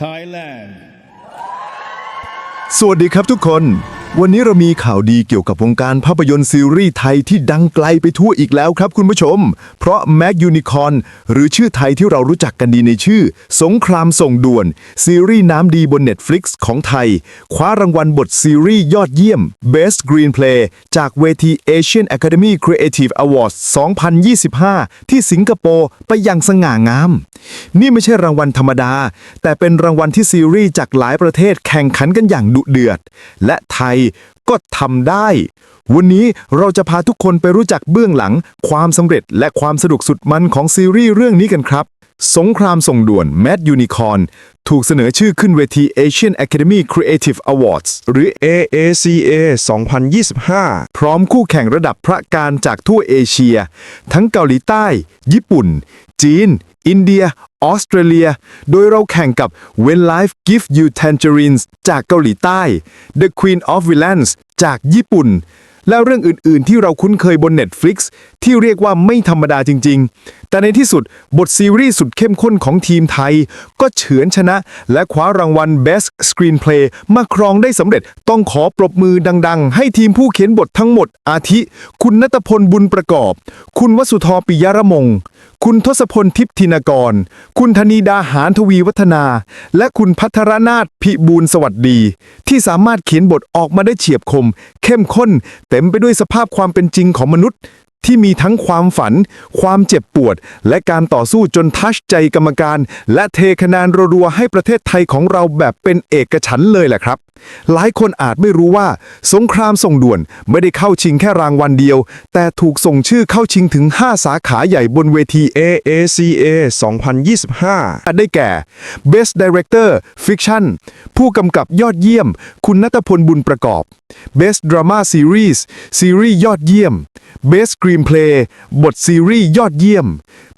Thailand. สวัสดีครับทุกคน วันนี้เรามีข่าวดีเกี่ยวกับวงการภาพยนตร์ซีรีส์ไทยที่ดังไกลไปทั่วอีกแล้วครับคุณผู้ชม เพราะ Mag Unicorn หรือชื่อไทยที่เรารู้จักกันดีในชื่อ สงครามส่งด่วน ซีรีส์น้ำดีบน Netflix ของไทย คว้ารางวัลบทซีรีส์ยอดเยี่ยม Best Screenplay จากเวที Asian Academy Creative Awards 2025 ที่สิงคโปร์ไปอย่างสง่างาม นี่ไม่ใช่รางวัลธรรมดา แต่เป็นรางวัลที่ซีรีส์จากหลายประเทศแข่งขันกันอย่างดุเดือด และไทยก็ทำได้ วันนี้เราจะพาทุกคนไปรู้จักเบื้องหลัง ความสำเร็จและความสนุกสุดมันของซีรีส์เรื่องนี้กันครับ สงครามส่งด่วน Mad Unicorn ถูกเสนอชื่อขึ้นเวที Asian Academy Creative Awards หรือ AACA 2025 พร้อมคู่แข่งระดับพระการจากทั่วเอเชีย ทั้งเกาหลีใต้ ญี่ปุ่น จีน อินเดีย ออสเตรเลีย โดยเราแข่งกับ When Life Give You Tangerines จากเกาหลีใต้ The Queen of Villains จากญี่ปุ่น และเรื่องอื่น ๆ ที่เราคุ้นเคยบน Netflix ที่เรียกว่าไม่ธรรมดาจริง ๆ แต่ในที่สุดบทซีรีส์สุดเข้มข้นของทีมไทย ก็เฉือนชนะและคว้ารางวัล Best Screenplay มาครองได้สำเร็จต้องขอปรบมือดัง ๆ ให้ทีมผู้เขียนบททั้งหมดอาทิ คุณนัตพลบุญประกอบ คุณวสุธรปิยรมง คุณทศพลทิพย์ธินกร คุณธนีดาหานทวีวัฒนา และคุณพัทรนาถพิบูลสวัสดี ที่สามารถเขียนบทออกมาได้เฉียบคม เข้มข้น เต็มไปด้วยสภาพความเป็นจริงของมนุษย์ ที่มีทั้งความฝัน ความเจ็บปวด และการต่อสู้จนทัชใจกรรมการ และเทคะแนนรัวๆให้ประเทศไทยของเราแบบเป็นเอกฉันท์เลยแหละครับ หลายคนอาจไม่รู้ว่า สงครามส่งด่วนไม่ได้เข้าชิงแค่รางวัลเดียว แต่ถูกส่งชื่อเข้าชิงถึง 5 สาขาใหญ่บนเวที AACA 2025 ได้แก่ Best Director Fiction ผู้กำกับยอดเยี่ยม คุณนัตพลบุญประกอบ Best Drama Series ซีรีส์ยอดเยี่ยม Best Screenplay บทซีรีส์ยอดเยี่ยม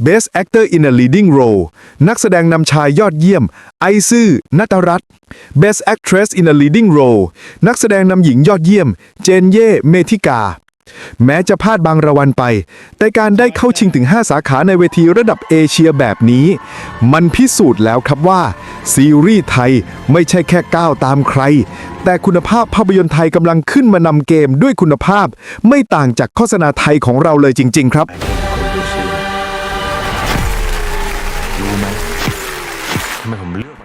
Best Actor in a Leading Role นักแสดงนำชายยอดเยี่ยม ไอซื่อนัตรัตน์ Best Actress in a Leading Role นักแสดงนำหญิงยอดเยี่ยม เจนเย่ เมธิกา แม้จะพลาดบางรางวัลไป แต่การได้เข้าชิงถึง 5 สาขาในเวทีระดับเอเชียแบบนี้ มันพิสูจน์แล้วครับว่า ซีรีส์ไทยไม่ใช่แค่ก้าวตามใคร แต่คุณภาพภาพยนตร์ไทยกำลังขึ้นมานำเกมด้วยคุณภาพ ไม่ต่างจากโฆษณาไทยของเราเลยจริง ๆ ครับ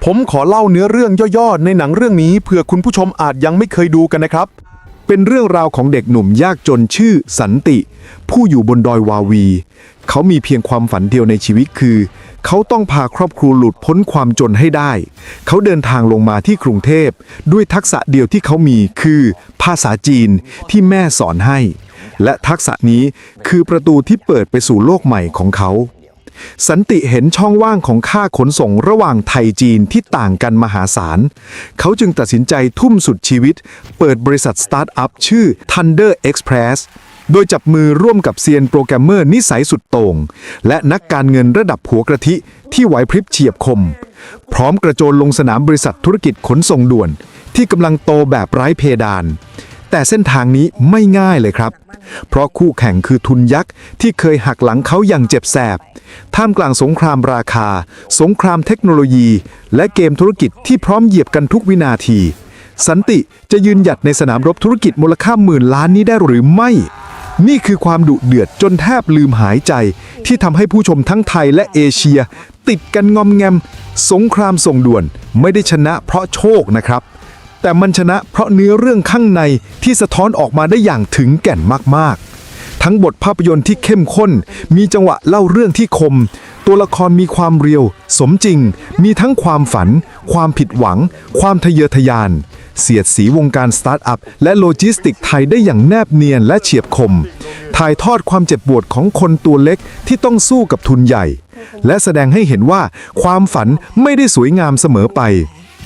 ผมขอเล่าเนื้อเรื่องย่อๆ ในหนังเรื่องนี้เผื่อคุณผู้ชมอาจยังไม่เคยดูกันนะครับ เป็นเรื่องราวของเด็กหนุ่มยากจนชื่อสันติ ผู้อยู่บนดอยวาวี เขามีเพียงความฝันเดียวในชีวิตคือ เขาต้องพาครอบครัวหลุดพ้นความจนให้ได้ เขาเดินทางลงมาที่กรุงเทพ ด้วยทักษะเดียวที่เขามีคือ ภาษาจีนที่แม่สอนให้ และทักษะนี้คือประตูที่เปิดไปสู่โลกใหม่ของเขา สันติเห็นช่องว่างของค่าขนส่งระหว่างไทยจีนที่ต่างกันมหาศาล เขาจึงตัดสินใจทุ่มสุดชีวิต เปิดบริษัทสตาร์ทอัพชื่อ Thunder Express โดยจับมือร่วมกับเซียนโปรแกรมเมอร์นิสัยสุดโต่งและนักการเงินระดับหัวกระทิที่ไหวพริบเฉียบคม พร้อมกระโจนลงสนามบริษัทธุรกิจขนส่งด่วน ที่กำลังโตแบบไร้เพดาน แต่เส้นทางนี้ไม่ง่ายเลยครับ เพราะคู่แข่งคือทุนยักษ์ที่เคยหักหลังเขาอย่างเจ็บแสบ ท่ามกลางสงครามราคา สงครามเทคโนโลยี และเกมธุรกิจที่พร้อมเหยียบกันทุกวินาที สันติจะยืนหยัดในสนามรบธุรกิจมูลค่าหมื่นล้านนี้ได้หรือไม่ นี่คือความดุเดือดจนแทบลืมหายใจ ที่ทำให้ผู้ชมทั้งไทยและเอเชีย ติดกันงอมแงม สงครามส่งด่วนไม่ได้ชนะเพราะโชคนะครับ แต่มันชนะเพราะเนื้อเรื่องข้างในที่สะท้อนออกมาได้อย่างถึงแก่นมากๆ ทั้งบทภาพยนตร์ที่เข้มข้น มีจังหวะเล่าเรื่องที่คม ตัวละครมีความเรียว สมจริง มีทั้งความฝัน ความผิดหวัง ความทะเยอทะยาน เสียดสีวงการสตาร์ทอัพและโลจิสติกไทยได้อย่างแนบเนียนและเฉียบคม ถ่ายทอดความเจ็บปวดของคนตัวเล็กที่ต้องสู้กับทุนใหญ่ และแสดงให้เห็นว่าความฝันไม่ได้สวยงามเสมอไป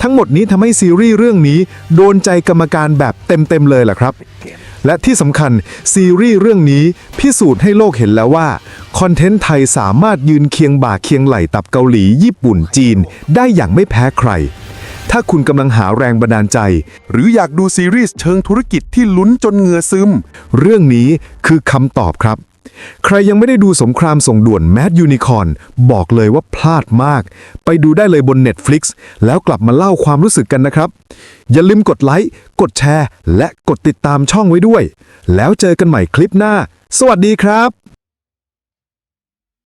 ทั้งหมดนี้ทำให้ซีรีส์เรื่องนี้โดนใจกรรมการแบบเต็มๆเลยล่ะครับ และที่สำคัญซีรีส์เรื่องนี้พิสูจน์ให้โลกเห็นแล้วว่า คอนเทนต์ไทยสามารถยืนเคียงบ่าเคียงไหล่ตับเกาหลี ญี่ปุ่นจีน ได้อย่างไม่แพ้ใคร ถ้าคุณกำลังหาแรงบันดาลใจ หรืออยากดูซีรีส์เชิงธุรกิจที่ลุ้นจนเหงื่อซึม เรื่องนี้คือคำตอบครับ ใครยังไม่ได้ดูสงครามส่งด่วนแมดยูนิคอนบอกเลยว่าพลาดมาก ไปดูได้เลยบน Netflix แล้วกลับมาเล่าความรู้สึกกันนะครับ อย่าลืมกดไลค์ กดแชร์ และกดติดตามช่องไว้ด้วย แล้วเจอกันใหม่คลิปหน้า สวัสดีครับ